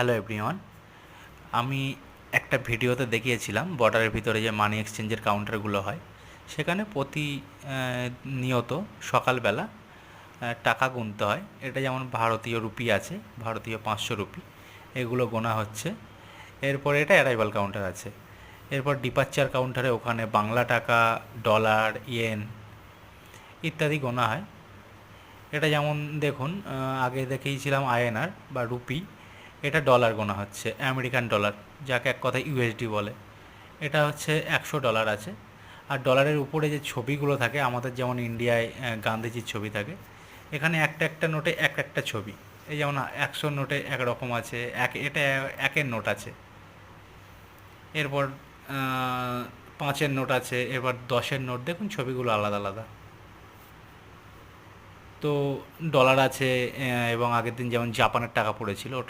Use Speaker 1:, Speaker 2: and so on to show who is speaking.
Speaker 1: Hello everyone আমি একটা ভিডিওতে দেখিয়েছিলাম বর্ডারের ভিতরে যে মানি এক্সচেঞ্জের কাউন্টারগুলো হয়। সেখানে প্রতি নিয়ত সকালবেলা টাকা গুনতে হয়। এটা যেমন ভারতীয় রুপি আছে, ভারতীয় পাঁচশো রুপি। এগুলো গোনা হচ্ছে। এরপর এটা অ্যারাইভাল কাউন্টার আছে। এরপর ডিপার্চার কাউন্টারে ওখানে বাংলা টাকা ডলার ইয়েন ইত্যাদি গোনা হয়। এটা যেমন দেখুন আগে দেখিয়েছিলাম আইএনআর বা রুপি। এটা ডলার গোনা হচ্ছে আমেরিকান ডলার যাকে এক কথায় ইউএসডি বলে। এটা হচ্ছে একশো ডলার আছে। আর ডলারের উপরে যে ছবিগুলো থাকে, আমাদের যেমন ইন্ডিয়ায় গান্ধীজির ছবি থাকে, এখানে একটা একটা নোটে এক একটা ছবি। এই যেমন একশো নোটে এক রকম আছে, এক, এটা একের নোট আছে। এরপর পাঁচের নোট আছে, এবার দশের নোট, দেখুন ছবিগুলো আলাদা আলাদা। তো ডলার আছে এবং আগের দিন যেমন জাপানের টাকা পড়েছিল, ওটা